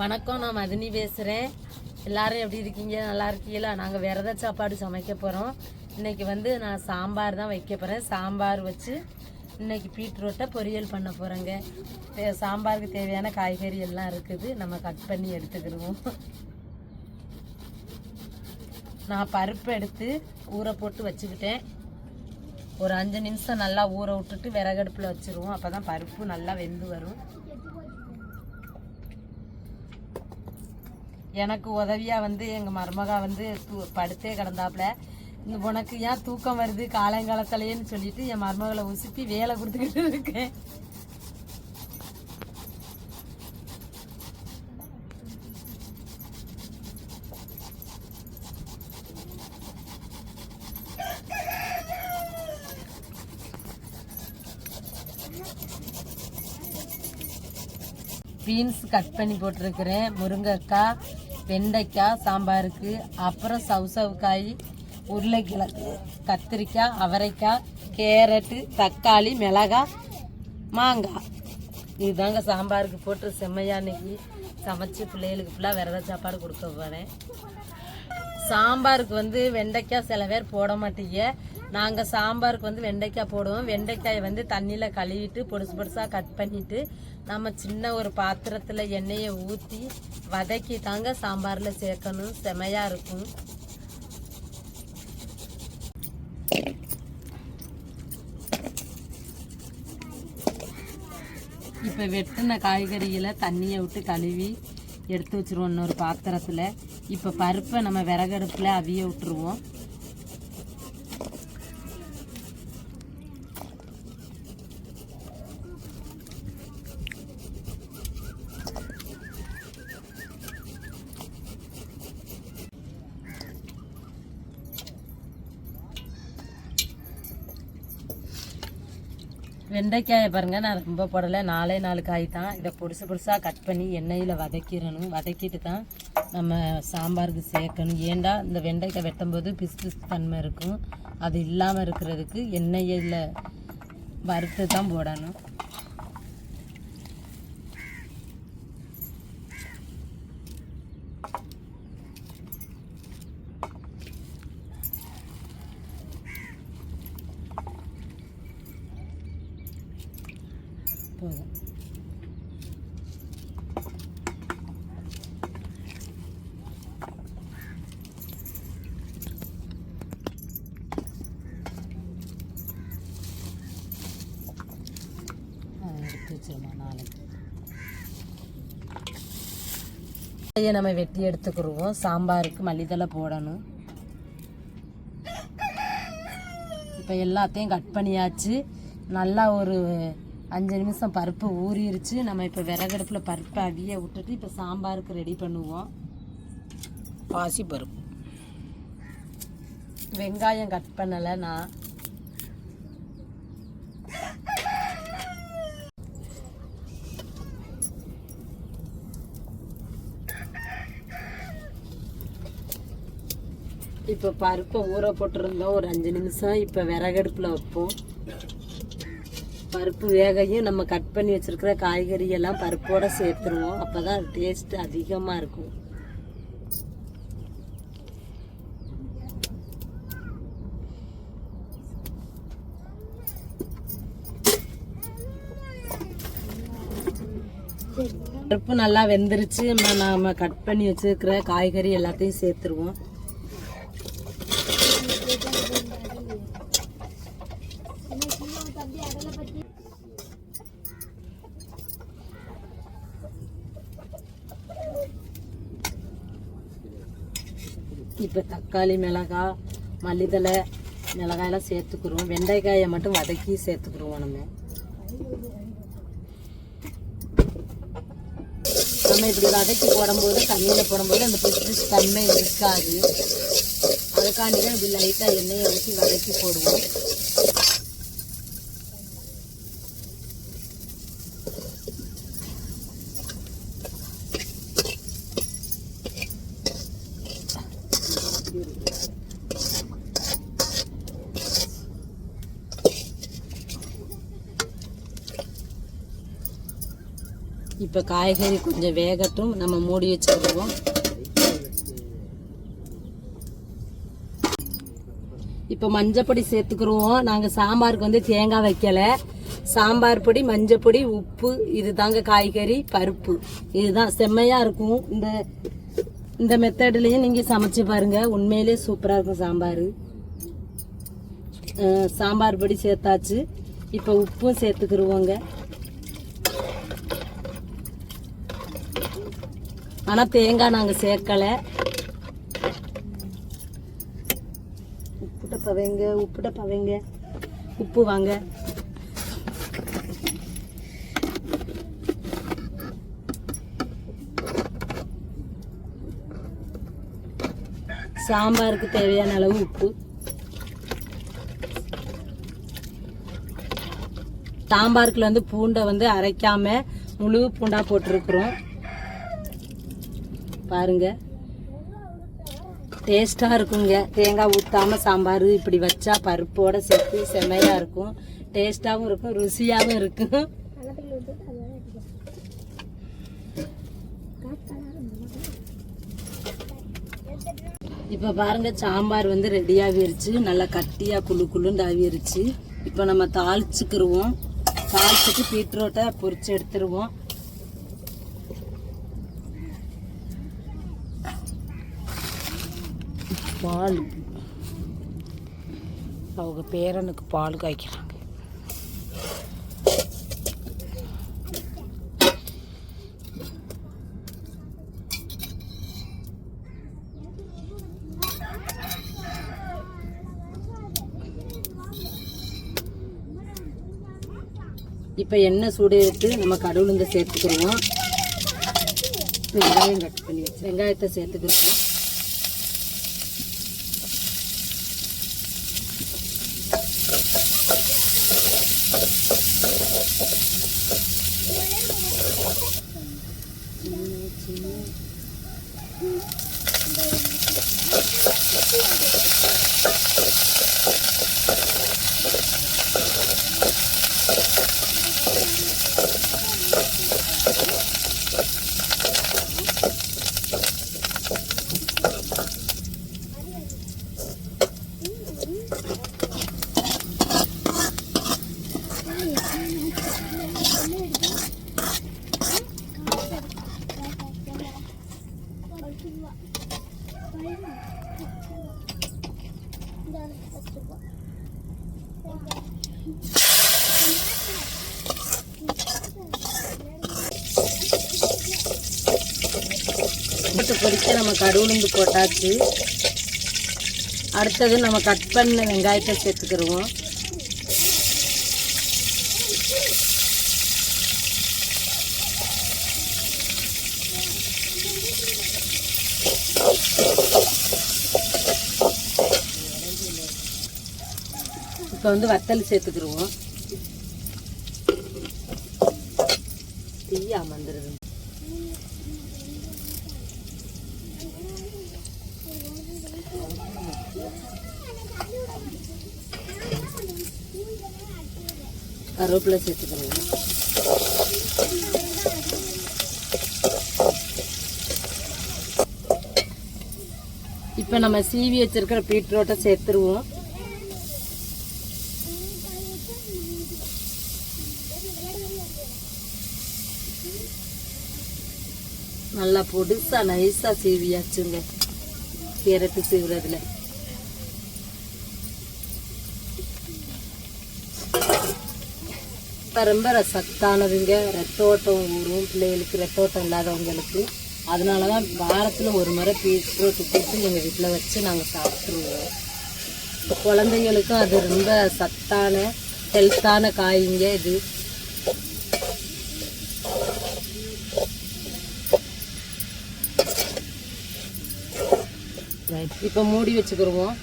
வணக்கம் நான் மதினி பேசுகிறேன் எல்லாரும் எப்படி இருக்கீங்க? நல்லா இருக்கீங்களா? நாங்கள் விரத சாப்பாடு சமைக்க போகிறோம் இன்றைக்கி வந்து நான் சாம்பார் தான் வைக்க போகிறேன் சாம்பார் வச்சு இன்றைக்கி பீட்ரூட்டை பொரியல் பண்ண போகிறேங்க சாம்பாருக்கு தேவையான காய்கறி எல்லாம் இருக்குது. நம்ம கட் பண்ணி எடுத்துக்கிடுவோம். நான் பருப்பு எடுத்து ஊற போட்டு வச்சுக்கிட்டேன். ஒரு அஞ்சு நிமிஷம் நல்லா ஊற விட்டுட்டு விறகடுப்பில் வச்சுருவோம். அப்போ தான் பருப்பு நல்லா வெந்து வரும். எனக்கு உதவியாக வந்து எங்கள் மருமகா வந்து தூ படுத்தே கிடந்தாப்புல. உனக்கு ஏன் தூக்கம் வருது? காலங்காலத்திலேன்னு சொல்லிட்டு என் மருமகளை உசுப்பி வேலை கொடுத்துக்கிட்டு இருக்கேன். பீன்ஸ் கட் பண்ணி போட்டிருக்கிறேன். முருங்கைக்காய் வெண்டைக்காய் சாம்பாருக்கு அப்புறம் சவுசவுக்காய் உருளைக்கிழங்கு கத்திரிக்காய் அவரைக்காய் கேரட்டு தக்காளி மிளகாய் மாங்காய். இதுதாங்க சாம்பாருக்கு போட்டு செம்மையா இன்னைக்கு சமைச்சு பிள்ளைகளுக்கு ஃபுல்லாக விரத சாப்பாடு கொடுக்க போகிறேன் சாம்பாருக்கு வந்து வெண்டைக்காய் சில பேர் போட மாட்டீங்க. நாங்கள் சாம்பாருக்கு வந்து வெண்டைக்காய் போடுவோம். வெண்டைக்காயை வந்து தண்ணியில் கழுவிட்டு பொடுசு பொடுசாக கட் பண்ணிவிட்டு நம்ம சின்ன ஒரு பாத்திரத்தில் எண்ணெயை ஊற்றி வதக்கி தாங்க சாம்பாரில் சேர்க்கணும். செமையாக இருக்கும். இப்போ வெட்டின காய்கறிகளை தண்ணியை விட்டு கழுவி எடுத்து வச்சிருவோம் இன்னொரு பாத்திரத்தில். இப்போ பருப்பை நம்ம விறகடுப்பில் அவிய விட்டுருவோம். வெண்டைக்காயை பாருங்க நான் ரொம்ப போடலை. நாலே நாலு காய் தான். இதை பொடிசு பொடிசாக கட் பண்ணி எண்ணெயில் வதக்கிடணும். வதக்கிட்டு தான் நம்ம சாம்பாருக்கு சேர்க்கணும். ஏண்டா இந்த வெண்டைக்காய் வெட்டும்போது பிசு பிசு தன்மை இருக்கும். அது இல்லாமல் இருக்கிறதுக்கு எண்ணெயில் வறுத்து தான் போடணும். இதையே நம்ம வெட்டி எடுத்துக்கிடுவோம் சாம்பாருக்கு மல்லித்தலை போடணும். இப்போ எல்லாத்தையும் கட் பண்ணியாச்சு. நல்லா ஒரு அஞ்சு நிமிஷம் பருப்பு ஊறிடுச்சு நம்ம இப்போ விறகடுப்பில் பருப்பு அவிய விட்டுட்டு இப்போ சாம்பாருக்கு ரெடி பண்ணுவோம். பாசி பருப்பு வெங்காயம் கட் பண்ணலை நான் இப்போ பருப்பை ஊற போட்டிருந்தோம். ஒரு அஞ்சு நிமிஷம் இப்போ விறகடுப்பில் வைப்போம். பருப்பு வேகையும் நம்ம கட் பண்ணி வச்சுருக்கிற காய்கறி எல்லாம் சேர்த்துருவோம். அப்போ தான் டேஸ்ட் அதிகமாக இருக்கும். பருப்பு நல்லா வெந்துருச்சு. நம்ம கட் பண்ணி வச்சிருக்கிற காய்கறி எல்லாத்தையும் சேர்த்துருவோம். இப்போ தக்காளி மிளகாய் மல்லித்தலை மிளகாயெல்லாம் சேர்த்துக்குருவோம் வெண்டைக்காயை மட்டும் வதக்கி சேர்த்துக்குருவோம் நம்ம. நம்ம இப்படி வதக்கி போடும்போது தண்ணியில் போடும்போது அந்த பிசு தன்மை இருக்காது. அதுக்காண்டி தான் இப்படி லைட்டாக எண்ணெயை ஊற்றி வதக்கி போடுவோம். இப்போ காய்கறி கொஞ்சம் வேகட்டும். நம்ம மூடி வச்சுக்கிடுவோம் இப்போ மஞ்சப்பொடி சேர்த்துக்குருவோம். நாங்கள் சாம்பாருக்கு வந்து தேங்காய் வைக்கலை. சாம்பார் பொடி மஞ்சப்பொடி உப்பு இது தாங்க காய்கறி பருப்பு. இதுதான் செம்மையாக இருக்கும். இந்த இந்த மெத்தட்லேயும் நீங்கள் சமைச்சு பாருங்கள் உண்மையிலே சூப்பராக இருக்கும் சாம்பார். சாம்பார் பொடி சேர்த்தாச்சு. இப்போ உப்பும் சேர்த்துக்கிருவோங்க. ஆனால் தேங்காய் நாங்கள் சேர்க்கலை. உப்புட்ட பவைங்க உப்புட்ட பவைங்க. உப்பு வாங்க. சாம்பாருக்கு தேவையான அளவு உப்பு. சாம்பாருக்குள்ள வந்து பூண்டை வந்து அரைக்காம முழு பூண்டா போட்டிருக்கிறோம். பாருங்க. டேஸ்ட்டாக இருக்குங்க. தேங்காய் ஊற்றாம சாம்பார் இப்படி வச்சா பருப்போட சேர்த்து செம்மையாக இருக்கும். டேஸ்ட்டாகவும் இருக்கும் ருசியாகவும் இருக்கும். இப்போ பாருங்க சாம்பார் வந்து ரெடி ஆகிருச்சு. நல்லா கட்டியாக குழு குழுண்டு ஆகிருச்சு. இப்போ நம்ம தாளிச்சுக்கிருவோம். தாளிச்சுட்டு பீட்ரூட்டை பொறிச்சு எடுத்துருவோம். பால். அவங்க பேரனுக்கு பால் காய்க்கிறாங்க. இப்போ எண்ணெய் சூடு எடுத்து நம்ம கடவுளுந்த சேர்த்துக்கிடுவோம். வெங்காயம் கட் பண்ணி வச்சு வெங்காயத்தை சேர்த்துக்கிடுவோம். போட்டு பொரிக்க நம்ம கடுவுளுந்து போட்டாச்சு. அடுத்தது நம்ம கட் பண்ண வெங்காயத்தை சேர்த்துக்கிடுவோம் இப்போ வந்து வத்தல் சேர்த்துக்கிடுவோம் தீயா வந்துடுது கருவேப்பிலை சேர்த்துக்கிறோம் இப்போ நம்ம சீவி வச்சிருக்கிற பீட்ரூட்டை சேர்த்துருவோம். நல்லா பொடிசா நைஸா சீவியாச்சுங்க. கேரட்டு சீவுறதுல. இப்போ ரொம்ப சத்தானதுங்க. ரத்த ஓட்டம் ஊறும். பிள்ளைகளுக்கு ரத்த ஓட்டம் இல்லாதவங்களுக்கு. அதனால தான் வாரத்தில் ஒரு முறை பீட்ரூட் போட்டு எங்கள் வீட்டில் வச்சு நாங்கள் சாப்பிட்ருவோம் இப்போ குழந்தைங்களுக்கும் அது ரொம்ப சத்தான ஹெல்த்தான காய்ங்க இது. இப்போ மூடி வச்சுக்கிடுவோம்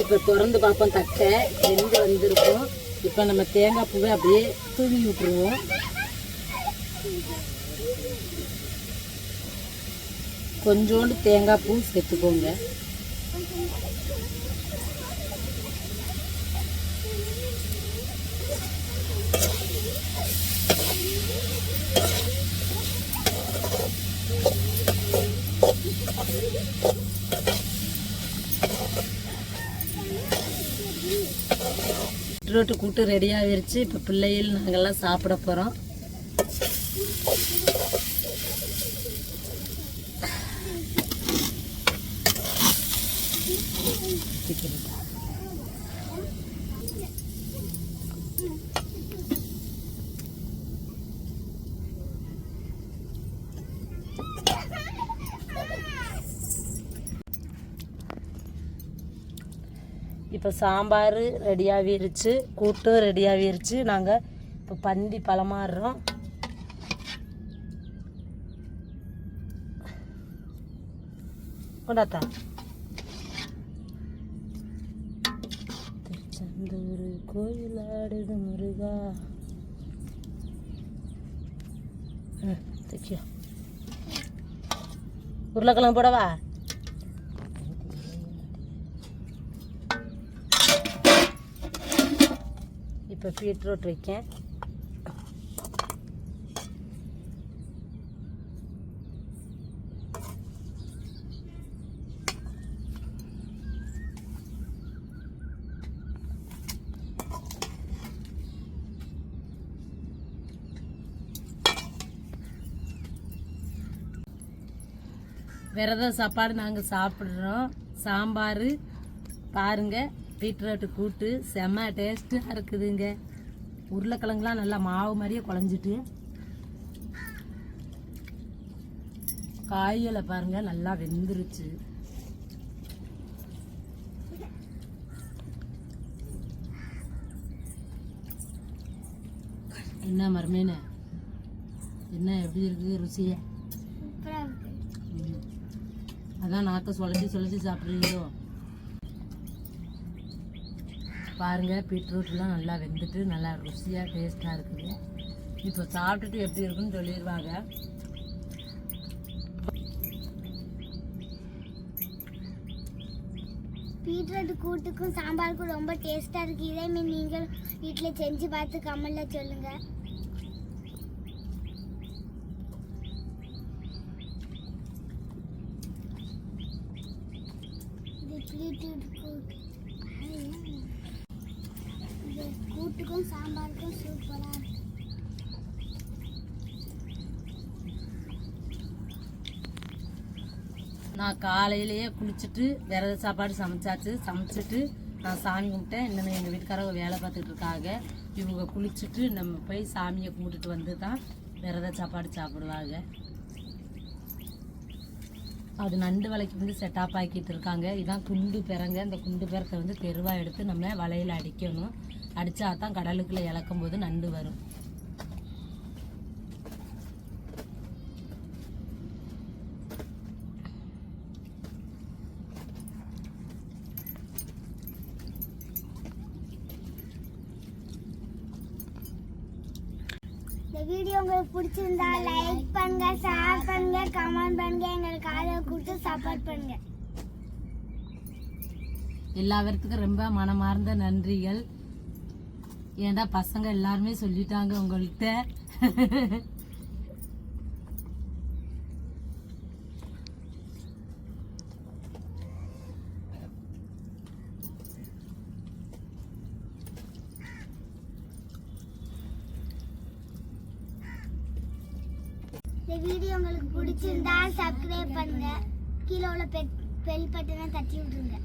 இப்போ திறந்து பார்ப்போம் தட்டை. எந்த இப்போ நம்ம தேங்காய் பூவை அப்படியே தூவி விட்டுருவோம். கொஞ்சோண்டு தேங்காய் பூ சேர்த்துக்கோங்க. பீட்ரூட்டு கூட்டு ரெடியாகிருச்சு இப்போ பிள்ளைகள் நாங்கள்லாம் சாப்பிட போகிறோம் இப்போ சாம்பார் ரெடியாகிருச்சு கூட்டும் ரெடியாகிருச்சு நாங்கள் இப்போ பந்தி பழமாறுறோம் கொண்டாத்தா திருச்செந்தூர் கோயிலாடுது முருகா. ம் தைக்கியோ. உருளைக்கிழங்கு போடவா? இப்போ பீட்ரூட் வைக்கேன். விரத சாப்பாடு நாங்கள் சாப்பிட்றோம். சாம்பார் பாருங்க. பீட்ரூட்டு கூட்டு செம்ம டேஸ்ட்டாக இருக்குதுங்க. உருளைக்கிழங்குலாம் நல்லா மாவு மாதிரியே குழஞ்சிட்டு. காய்களை பாருங்க நல்லா வெந்துருச்சு. என்ன மருமேனு? என்ன எப்படி இருக்கு ருசியா. அதான் நாக்க சுழட்டி சுழட்டி சாப்பிட்றீங்களோ? பாருங்கள் பீட்ரூட்லாம் நல்லா வெந்துட்டு நல்லா ருசியாக டேஸ்ட்டாக இருக்குது. இப்போ சாப்பிட்டுட்டு எப்படி இருக்குன்னு சொல்லிடுவாங்க பீட்ரூட் கூட்டுக்கும் சாம்பாருக்கும் ரொம்ப டேஸ்ட்டாக இருக்குது இதே நீங்கள் வீட்டில் செஞ்சு பார்த்து கமெண்டில் சொல்லுங்கள் பீட்ரூட் கூட்டு இது கூட்டுக்கும் சாம்பாருக்கும் சூப்பராக இருக்கு நான் காலையிலேயே குளிச்சுட்டு விரத சாப்பாடு சமைச்சாச்சு. சமைச்சிட்டு நான் சாமி கும்பிட்டேன். இன்னும் எங்கள் வீட்டுக்காரங்க வேலை பார்த்துட்டு இருக்காங்க. இவங்க குளிச்சுட்டு நம்ம போய் சாமியை கும்பிட்டுட்டு வந்து தான் விரத சாப்பாடு சாப்பிடுவாங்க. அது நண்டு வலைக்கு வந்து செட்டாப் ஆக்கிட்டு இருக்காங்க. இதான் குண்டு பிறங்க. இந்த குண்டு பிறத்தை வந்து தெருவாக எடுத்து நம்ம வலையில் அடிக்கணும். அடித்தா தான் கடலுக்குள்ளே இழக்கும் போது நண்டு வரும். இந்த வீடியோ உங்களுக்கு பிடிச்சிருந்தா லைக் பண்ணுங்க ஷேர் பண்ணுங்க கமெண்ட் பண்ணுங்க எங்களுக்கு ஆதரவு கொடுத்து சப்போர்ட் பண்ணுங்க. எல்லாவற்றுக்கும் ரொம்ப மனமார்ந்த நன்றிகள். ஏன்டா பசங்க எல்லாருமே சொல்லிட்டாங்க உங்கள்கிட்ட இந்த வீடியோ உங்களுக்கு பிடிச்சிருந்தா சப்ஸ்கிரைப் பண்ணுங்க. கீழே உள்ள பெல் பட்டனை தட்டி விட்டுருங்க.